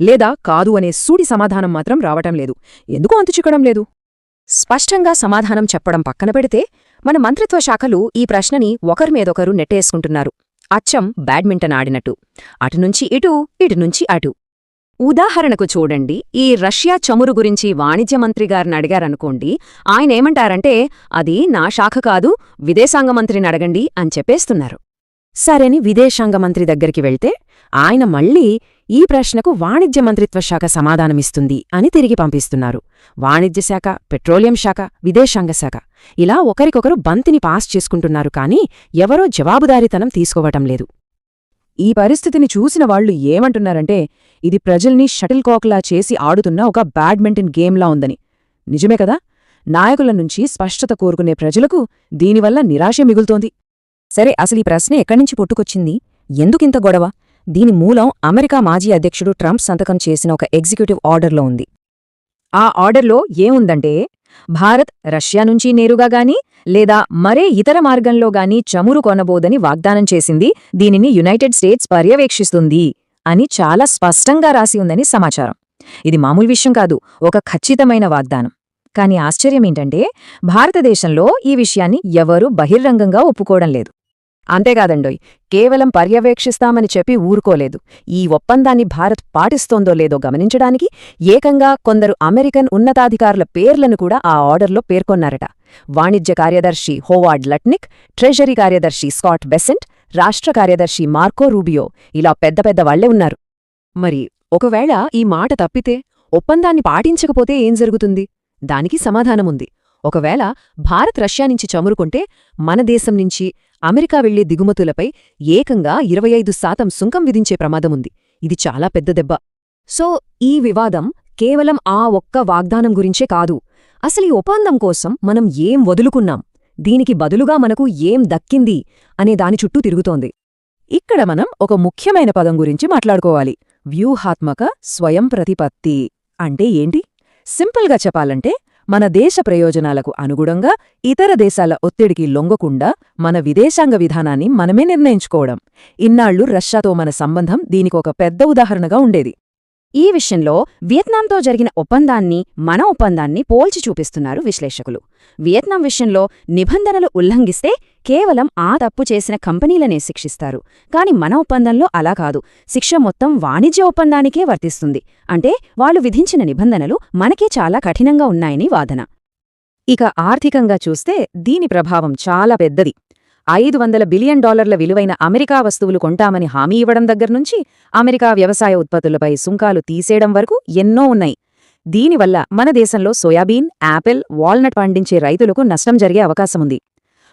లేదా కాదు అనే సూడి సమాధానం మాత్రం రావటం లేదు. ఎందుకు అంతు చిక్కడం లేదు? స్పష్టంగా సమాధానం చెప్పడం పక్కన పెడితే మన మంత్రిత్వ శాఖలు ఈ ప్రశ్నని ఒకరి మీదొకరు నెట్టేసుకుంటున్నారు. అచ్చం బ్యాడ్మింటన్ ఆడినట్టు. అటునుంచి ఇటు ఇటునుంచి అటు. ఉదాహరణకు చూడండి ఈ రష్యా చమురు గురించి వాణిజ్య మంత్రి గారిని అడిగారనుకోండి ఆయనేమంటారంటే అది నా శాఖ కాదు విదేశాంగ మంత్రిని అడగండి అని చెప్పేస్తున్నారు. సరేని విదేశాంగ మంత్రి దగ్గరికి వెళ్తే ఆయన మళ్ళీ ఈ ప్రశ్నకు వాణిజ్య మంత్రిత్వ శాఖ సమాధానమిస్తుంది అని తిరిగి పంపిస్తున్నారు. వాణిజ్య శాఖ పెట్రోలియం శాఖ విదేశాంగ శాఖ. ఇలా ఒకరికొకరు బంతిని పాస్ చేసుకుంటున్నారు కానీ ఎవరో జవాబుదారీతనం తీసుకోవటం లేదు. ఈ పరిస్థితిని చూసిన వాళ్ళు ఏమంటున్నారంటే ఇది ప్రజల్ని షటిల్ కాక్లా చేసి ఆడుతున్న ఒక బ్యాడ్మింటన్ గేమ్లా ఉందని. నిజమే కదా? నాయకుల నుంచి స్పష్టత కోరుకునే ప్రజలకు దీనివల్ల నిరాశ మిగులుతోంది. సరే అసలు ఈ ప్రశ్న ఎక్కడ్నుంచి పుట్టుకొచ్చింది? ఎందుకింత గొడవ? దీని మూలం అమెరికా మాజీ అధ్యక్షుడు ట్రంప్ సంతకం చేసిన ఒక ఎగ్జిక్యూటివ్ ఆర్డర్లో ఉంది. ఆ ఆర్డర్లో ఏముందంటే భారత్ రష్యా నుంచి నేరుగా గాని లేదా మరే ఇతర మార్గంలో గాని చమురు కొనబోదని వాగ్దానం చేసింది దీనిని యునైటెడ్ స్టేట్స్ పర్యవేక్షిస్తుంది అని చాలా స్పష్టంగా రాసి ఉందని సమాచారం. ఇది మామూలు విషయం కాదు ఒక ఖచ్చితమైన వాగ్దానం. కాని ఆశ్చర్యమేంటంటే భారతదేశంలో ఈ విషయాన్ని ఎవరూ బహిర్రంగంగా ఒప్పుకోవడం లేదు. అంతేకాదండోయ్ కేవలం పర్యవేక్షిస్తామని చెప్పి ఊరుకోలేదు. ఈ ఒప్పందాన్ని భారత్ పాటిస్తోందో లేదో గమనించడానికి ఏకంగా కొందరు అమెరికన్ ఉన్నతాధికారుల పేర్లను కూడా ఆ ఆర్డర్లో పేర్కొన్నారట. వాణిజ్య కార్యదర్శి హోవార్డ్ లట్నిక్ ట్రెజరీ కార్యదర్శి స్కాట్ బెసెంట్ రాష్ట్ర కార్యదర్శి మార్కో రూబియో ఇలా పెద్ద పెద్ద వాళ్ళే ఉన్నారు. మరి ఒకవేళ ఈ మాట తప్పితే ఒప్పందాన్ని పాటించకపోతే ఏం జరుగుతుంది? దానికి సమాధానముంది. ఒకవేళ భారత్ రష్యా నుంచి చమురుకుంటే మన దేశం నుంచి అమెరికా వెళ్ళే దిగుమతులపై ఏకంగా ఇరవై ఐదు శాతం సుంకం విధించే ప్రమాదముంది. ఇది చాలా పెద్ద దెబ్బ. సో ఈ వివాదం కేవలం ఆ ఒక్క వాగ్దానం గురించే కాదు. అసలీ ఒప్పందం కోసం మనం ఏం వదులుకున్నాం? దీనికి బదులుగా మనకు ఏం దక్కింది? అనే దాని చుట్టూ తిరుగుతోంది. ఇక్కడ మనం ఒక ముఖ్యమైన పదం గురించి మాట్లాడుకోవాలి. వ్యూహాత్మక స్వయం ప్రతిపత్తి అంటే ఏంటి? సింపుల్గా చెప్పాలంటే మన దేశ ప్రయోజనాలకు అనుగుణంగా ఇతర దేశాల ఒత్తిడికి లొంగకుండా మన విదేశాంగ విధానాన్ని మనమే నిర్ణయించుకోవడం. ఇన్నాళ్ళు రష్యాతో మన సంబంధం దీనికొక పెద్ద ఉదాహరణగా ఉండేది. ఈ విషయంలో వియత్నాంతో జరిగిన ఒప్పందాన్ని మన ఒప్పందాన్ని పోల్చి చూపిస్తున్నారు విశ్లేషకులు. వియత్నాం విషయంలో నిబంధనలు ఉల్లంఘిస్తే కేవలం ఆ తప్పు చేసిన కంపెనీలనే శిక్షిస్తారు. కాని మన ఒప్పందంలో అలా కాదు. శిక్ష మొత్తం వాణిజ్య ఒప్పందానికే వర్తిస్తుంది. అంటే వాళ్ళు విధించిన నిబంధనలు మనకే చాలా కఠినంగా ఉన్నాయని వాదన. ఇక ఆర్థికంగా చూస్తే దీని ప్రభావం చాలా పెద్దది. ఐదు వందల బిలియన్ డాలర్ల విలువైన అమెరికా వస్తువులు కొంటామని హామీ ఇవ్వడం దగ్గర్నుంచి అమెరికా వ్యవసాయ ఉత్పత్తులపై సుంకాలు తీసేయడం వరకు ఎన్నో ఉన్నాయి. దీనివల్ల మన దేశంలో సోయాబీన్ యాపిల్ వాల్నట్ పండించే రైతులకు నష్టం జరిగే అవకాశముంది.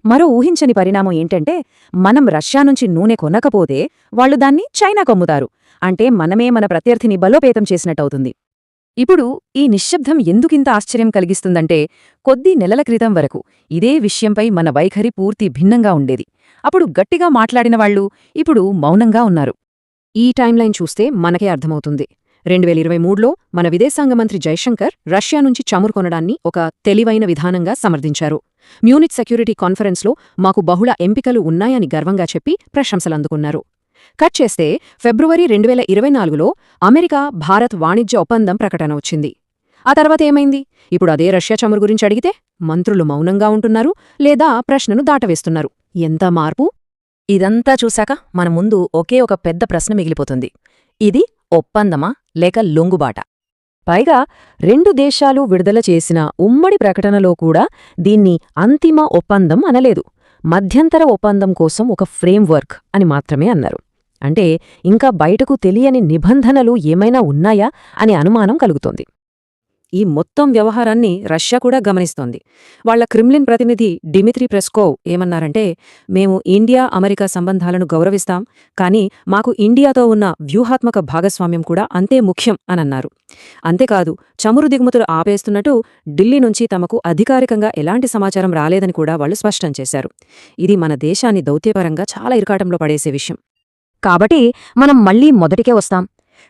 మరో ఊహించని పరిణామం ఏంటంటే మనం రష్యా నుంచి నూనె కొనకపోతే వాళ్ళు దాన్ని చైనా కొమ్ముతారు. అంటే మనమే మన ప్రత్యర్థిని బలోపేతం చేసినట్టవుతుంది. ఇప్పుడు ఈ నిశ్శబ్దం ఎందుకింత ఆశ్చర్యం కలిగిస్తుందంటే కొద్ది నెలల క్రితం వరకు ఇదే విషయంపై మన వైఖరి పూర్తి భిన్నంగా ఉండేది. అప్పుడు గట్టిగా మాట్లాడినవాళ్ళు ఇప్పుడు మౌనంగా ఉన్నారు. ఈ టైంలైన్ చూస్తే మనకే అర్థమవుతుంది. రెండు వేల ఇరవై మూడులో మన విదేశాంగ మంత్రి జైశంకర్ రష్యా నుంచి చమురు కొనడాన్ని ఒక తెలివైన విధానంగా సమర్థించారు. మ్యూనిట్ సెక్యూరిటీ కాన్ఫరెన్స్లో మాకు బహుళ ఎంపికలు ఉన్నాయని గర్వంగా చెప్పి ప్రశంసలందుకున్నారు. కట్ చేస్తే ఫిబ్రవరి రెండు వేల ఇరవై నాలుగులో అమెరికా భారత్ వాణిజ్య ఒప్పందం ప్రకటన వచ్చింది. ఆ తర్వాత ఏమైంది? ఇప్పుడు అదే రష్యా చమురు గురించి అడిగితే మంత్రులు మౌనంగా ఉంటున్నారు లేదా ప్రశ్నను దాటవేస్తున్నారు. ఎంత మార్పు? ఇదంతా చూశాక మన ముందు ఒకే ఒక పెద్ద ప్రశ్న మిగిలిపోతుంది. ఇది ఒప్పందమా లేక లొంగుబాట? పైగా రెండు దేశాలు విడుదల చేసిన ఉమ్మడి ప్రకటనలో కూడా దీన్ని అంతిమ ఒప్పందం అనలేదు. మధ్యంతర ఒప్పందం కోసం ఒక ఫ్రేమ్వర్క్ అని మాత్రమే అన్నారు. అంటే ఇంకా బయటకు తెలియని నిబంధనలు ఏమైనా ఉన్నాయా అనే అనుమానం కలుగుతోంది. ఈ మొత్తం వ్యవహారాన్ని రష్యా కూడా గమనిస్తోంది. వాళ్ళ క్రిమ్లిన్ ప్రతినిధి డిమిత్రి ప్రెస్కోవ్ ఏమన్నారంటే మేము ఇండియా అమెరికా సంబంధాలను గౌరవిస్తాం కానీ మాకు ఇండియాతో ఉన్న వ్యూహాత్మక భాగస్వామ్యం కూడా అంతే ముఖ్యం అనన్నారు అంతేకాదు చమురు దిగుమతులు ఆపేస్తున్నట్టు ఢిల్లీ నుంచి తమకు అధికారికంగా ఎలాంటి సమాచారం రాలేదని కూడా వాళ్ళు స్పష్టం చేశారు. ఇది మన దేశాన్ని దౌత్యపరంగా చాలా ఇరకాటంలో పడేసే విషయం. కాబట్టి మనం మళ్ళీ మొదటికే వస్తాం.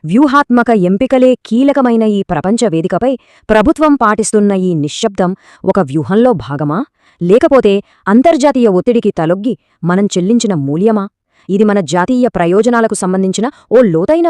వ్యూహాత్మక ఎంపికలే కీలకమైన ఈ ప్రపంచ వేదికపై ప్రభుత్వం పాటిస్తున్న ఈ నిశ్శబ్దం ఒక వ్యూహంలో భాగమా? లేకపోతే అంతర్జాతీయ ఒత్తిడికి తలొగ్గి మనం చెల్లించిన మూల్యమా? ఇది మన జాతీయ ప్రయోజనాలకు సంబంధించిన ఓ లోతైన